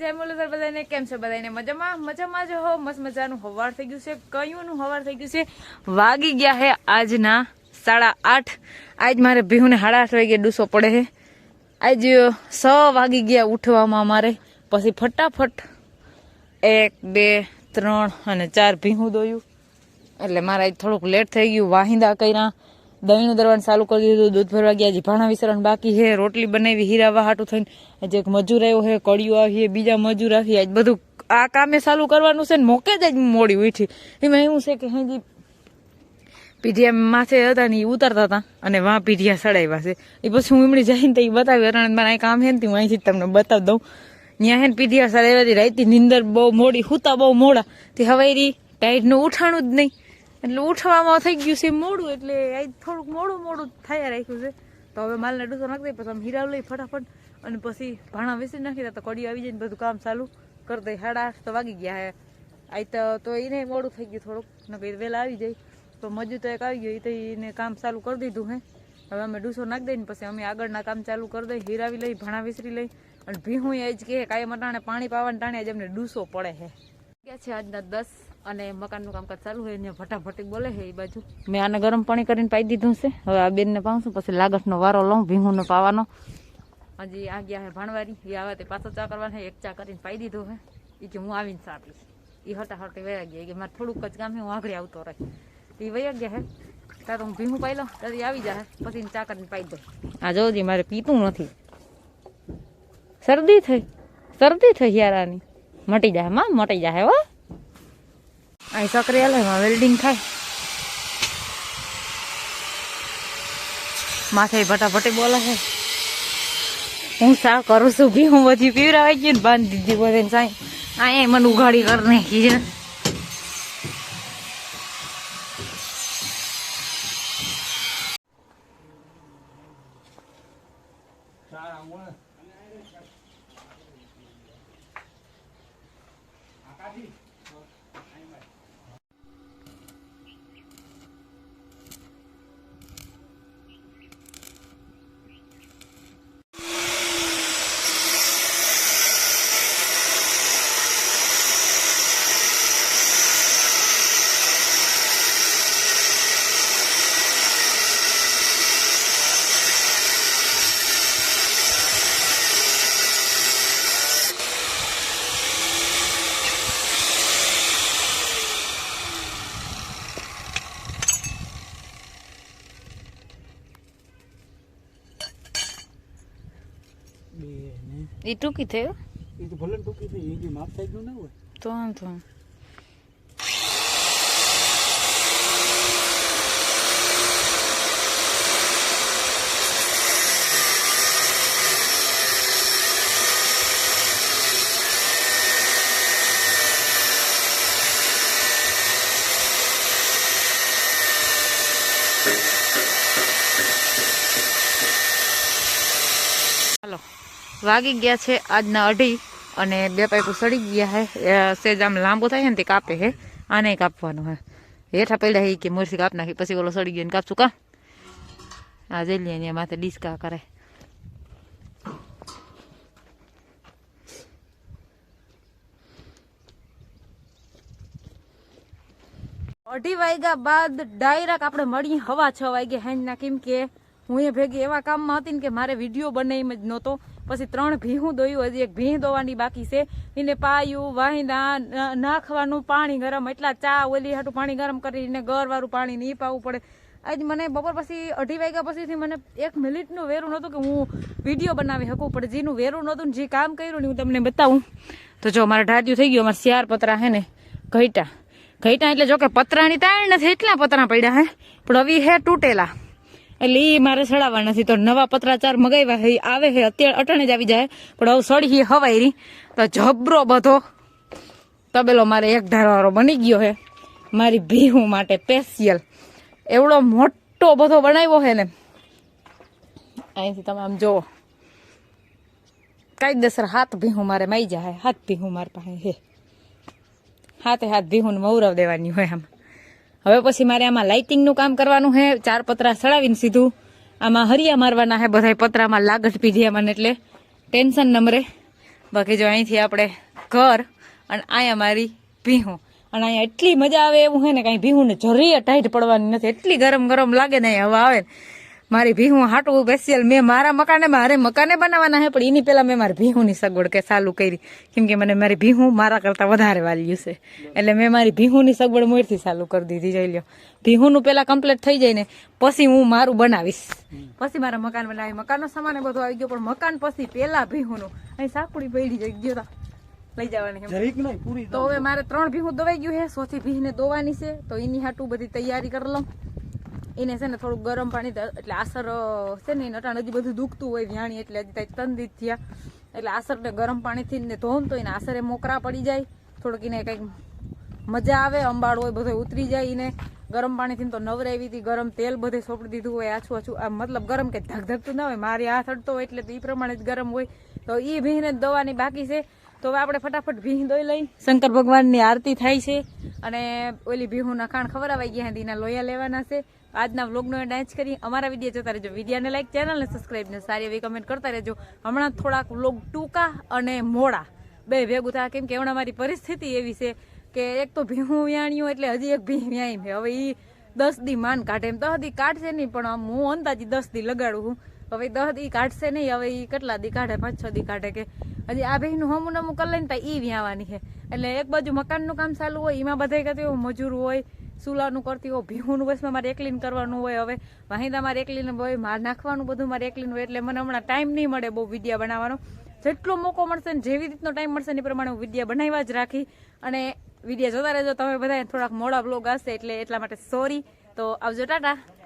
જય સર બધાને, કેમ છે બધાને? મજામાં? મજામાં જ હો? મસ્ત મજાનું હવાર થઈ ગયું છે. કયુંનું હવાર થઈ ગયું છે? વાગી ગયા હે આજના સાડા આઠ. આજ મારે ભીહુને સાડા આઠ વાગે ડૂસો પડે છે આજ સ વાગી ગયા ઉઠવામાં મારે. પછી ફટાફટ એક, બે, ત્રણ અને ચાર ભીહું દોયું એટલે મારે આજ થોડુંક લેટ થઈ ગયું. વાહિંદા કર્યા. દહીંનું દરવાનું ચાલુ કરી દીધું, દૂધ ભરવા ગયા, હજી ભાણા વિસરણ બાકી છે. રોટલી બનાવી હીરાવા હાટું થઈને એક મજૂર આવ્યો છે કડિયું આવી બીજા મજૂર આવી આજ બધું આ કામે ચાલુ કરવાનું છે ને, મોકે જ મોડી ઉઠી. એમાં એવું છે કે હજી પીઢિયા માથે હતા ને એ ઉતારતા હતા અને વાં પીઢિયા સડાવ્યા છે. એ પછી હું એમણે જઈને તો એ બતાવી અરણ મારે કામ છે ને હું અહીંથી તમને બતાવી દઉં. ત્યાં હે ને પીઢિયા સડાવ્યા હતી નિંદર બહુ મોડી, હુતા બહુ મોડા. તે હવે એ ટાઈટનું ઉઠાણું જ નહીં. એટલે ઉઠવામાં થઈ ગયું છે મોડું, એટલે આજ થોડુંક મોડું મોડું થયા રાખ્યું છે. તો હવે માલને ડૂસો નાખી દઈએ, પછી આમ હીરા લઈ ફટાફટ, અને પછી ભાણા વિસરી નાખી દે તો કડી આવી જાય ને બધું કામ ચાલુ કરી દઈ સાડા આઠ તો વાગી ગયા હે. આ તો તો એને મોડું થઈ ગયું થોડુંક, નકર વહેલા આવી જાય. તો મજૂર તો એક આવી ગયો એ તો એને કામ ચાલુ કરી દીધું હે. હવે અમે ડૂસો નાખી દઈએ ને પછી અમે આગળના કામ ચાલુ કરી દઈએ હીરાવી લઈ ભાણા વિસરી લઈ અને ભીહું એ જ કે કાયમ અટાણે પાણી પાવાને ટાણે જ અમને ડૂસો પડે હે. ગયા છે આજના દસ અને મકાનનું કામકાજ ચાલુ હોય ને ફટાફટી બોલે છે એ બાજુ. મેં આને ગરમ પાણી કરીને પાઈ દીધું છે. હવે આ બેનને પાઉં પછી લાગટનો વારો લઉં, ભીંગુનો પાવાનો. હજી આ ગયા છે ભાણવારી એ આવે તે પાછો ચા કરવાનો એક ચા કરીને પાઈ દીધો છે એ કે હું આવીને ચા પીશ. એ હટા હટી વયા ગયા કે મારે થોડુંક જ કામ હું આગળ આવતો રહે. એ વયા ગયા છે ત્યારે હું ભીંગું પાઈ લઉં ત્યારે આવી જાય પછી ચા કરીને પાઈ દઉં. આ જોજી મારે પીતું નથી. શરદી થઈ શરદી થઈ યારાની મટી જાય માં, મટી જાય હો. અહીં સકરી હાલે, એમાં વેલ્ડિંગ થાય. માથે ફટાફટી બોલે છે. હું સા કરું છું? બી હું બધી પીવરાવાઈ ગઈ ને બાંધી દીધી બધે સાઈ. અહીંયા મને ઉઘાડી કરી નાખી છે. બે ને એ ટૂંકી થયો? એ તો ભલે ટૂંકી થઈ એ જે માપ સાઈડનું ના હોય. તો આમ તો વાગી ગયા છે આજના અઢી અને બે પાઇપો સડી ગયા હે. સેજ આમ લાંબો થાય ને તે કાપે હે. આને કાપવાનું હે. હેઠા પડ્યા હે કે મોરથી કાપ નાખી, પછી ઓલો સડી ગયો ને કાપશું કા? આ જઈ લઈએ માથે ડિસ્કા કરે. અઢી વાગ્યા બાદ ડાયરેક્ટ આપણે મળીએ હવા છ વાગે હેન્ડના કેમ કે હું એ ભેગી એવા કામમાં હતી ને કે મારે વીડિયો બનાવી જ નહોતો. પછી ત્રણ ભીહું દોયું, હજી એક ભીહ દોવાની બાકી છે. એને પાયું વાહિંદા ન- નાખવાનું પાણી ગરમ, એટલા ચા ઓલી હાટું પાણી ગરમ કરીને ગરવાળું પાણી નહીં પાવું પડે. આજ મને બપોર પછી અઢી વાગ્યા પછીથી મને એક મિનિટનું વેરું નહોતું કે હું વીડિયો બનાવી શકું, પણ જેનું વેરું નહોતું ને જે કામ કર્યું ને હું તમને બતાવું. તો જો મારે ઢાર્યું થઈ ગયું, અમારે શિયાર પતરા હે ને ઘઈટા ઘઈટા એટલે જો કે પતરાની તાણ નથી, એટલા પતરા પડ્યા હે. પણ હવે હે તૂટેલા. એટલે એ મારે સડાવવા નથી તો નવા પત્રાચાર મગાવ્યા હે આવે હે, અત્યારે અટણે જ આવી જાય. પણ હવે સડી હવાઈ રહી તો જબરો બધો. તબેલો મારે એક ધારવાળો બની ગયો હે. મારી ભીહું માટે સ્પેશિયલ એવડો મોટો બધો બનાવ્યો હે ને. અહીંથી તમે આમ જુઓ. કાયદેસર હાથ ભીહું મારે માઈ જાય હાથ ભીહું મારી પાસે હે. હાથે હાથ ભીહું મૌરવ દેવાની હોય આમ. હવે પછી મારે આમાં લાઇટિંગનું કામ કરવાનું છે. ચાર પતરા સડાવીને સીધું. આમાં હરિયા મારવાના છે બધા પતરામાં લાગટ પીધી મને એટલે ટેન્શન નમરે બાકી જો અહીંથી આપણે ઘર અને અહીંયા મારી ભીહું. અને અહીંયા એટલી મજા આવે એવું છે ને, કાંઈ ભીહુંને જરીએ ટાઈટ પડવાની નથી. એટલી ગરમ ગરમ લાગે ને હવા આવે ને. મારી ભીહું હાટવું સ્પેશિયલ મેં મારા મકાને મારે મકાને બનાવવાના હે પણ એની પહેલા મેં મારી ભીહુંની સગવડ કે ચાલુ કરી. કેમ કે મને મારી ભીહું મારા કરતાં વધારે વાલ્યું છે. એટલે મેં મારી ભીહુંની સગવડ મોરથી ચાલુ કરી દીધી જોઈ લો ભીહુંનું પહેલાં કમ્પ્લીટ થઈ જાય ને પછી હું મારું બનાવીશ. પછી મારા મકાન બનાવી મકાનનો સામાન બધો આવી ગયો પણ મકાન પછી પહેલાં ભીહુંનું. અહીં સાકુડી પડી જઈ ગયો લઈ જવાની તો હવે મારે ત્રણ ભીહું દવાઈ ગયું છે. સોથી ભીહને દોવાની છે. તો એની હાટું બધી તૈયારી કરી લઉં. એને છે ને થોડુંક ગરમ પાણી એટલે આસર છે ને નટાણ હજી બધું દુખતું હોય, વ્યાણી એટલે હજી ત્યાં તંદિત થયા. એટલે આસરને ગરમ પાણીથી ને ધોમ તો એને આસરે મોકરા પડી જાય. થોડુંક એને કંઈક મજા આવે, અંબાળ હોય બધું ઉતરી જાય એને. ગરમ પાણીથી તો નવરાવી હતી, ગરમ તેલ બધે સોંપડી દીધું હોય, આછું આછું. આ મતલબ ગરમ કે ધગધગતું ના હોય, મારી હાથ અડતો હોય એટલે એ પ્રમાણે જ ગરમ હોય. તો એ ભીને દવાની બાકી છે. તો હવે આપણે ફટાફટ ભીહ દોઈ લઈ. શંકર ભગવાનની આરતી થાય છે અને ઓલી ભીહુના ખાણ ખવડાવાઈ ગયા હતી એના લોયા લેવાના છે. આજના વ્લોગનો ડાન્સ કરી અમારા વીડિયો જોતા રહેજો. વિડીયાને લાઈક ચેનલને સબસ્ક્રાઈબને સારી એવી કમેન્ટ કરતા રહેજો. હમણાં થોડાક વ્લોગ ટૂંકા અને મોડા. બે ભેગું થયા કેમ કે હમણાં મારી પરિસ્થિતિ એવી છે કે એક તો ભીહું વ્યાણ્યું એટલે હજી એક ભીહ વ્યાય છે હવે એ દસ દી માન કાઢે. એમ દસ દી કાઢશે નહીં, પણ હું અંદાજી દસ દી લગાડું છું હવે દસ દી કાઢશે નહીં, હવે એ કેટલા દી કાઢે? પાંચ, છ દી કાઢે કે. હજી આ બહેનું હમું નમું કરી લઈને તો ઈ વ્યાવાની છે. એટલે એક બાજુ મકાનનું કામ ચાલુ હોય એમાં બધા કરતી હોય, મજૂર હોય, સુલાનું કરતી હોય ભીહુંનું બસમાં મારે એકલીન કરવાનું હોય હવે. વાહિંદા મારે એકલીને હોય માર નાખવાનું બધું, મારે એકલીનું હોય એટલે મને હમણાં ટાઈમ નહીં મળે બહુ વિડીયા બનાવવાનો. જેટલો મોકો મળશે ને જેવી રીતનો ટાઈમ મળશે એ પ્રમાણે હું વિડીયા બનાવ્યા જ રાખી. અને વિડીયા જોતા રહેજો, તમે બધા થોડાક મોડા બ્લોગ હશે એટલે એટલા માટે સોરી તો આવજો, ટાટા.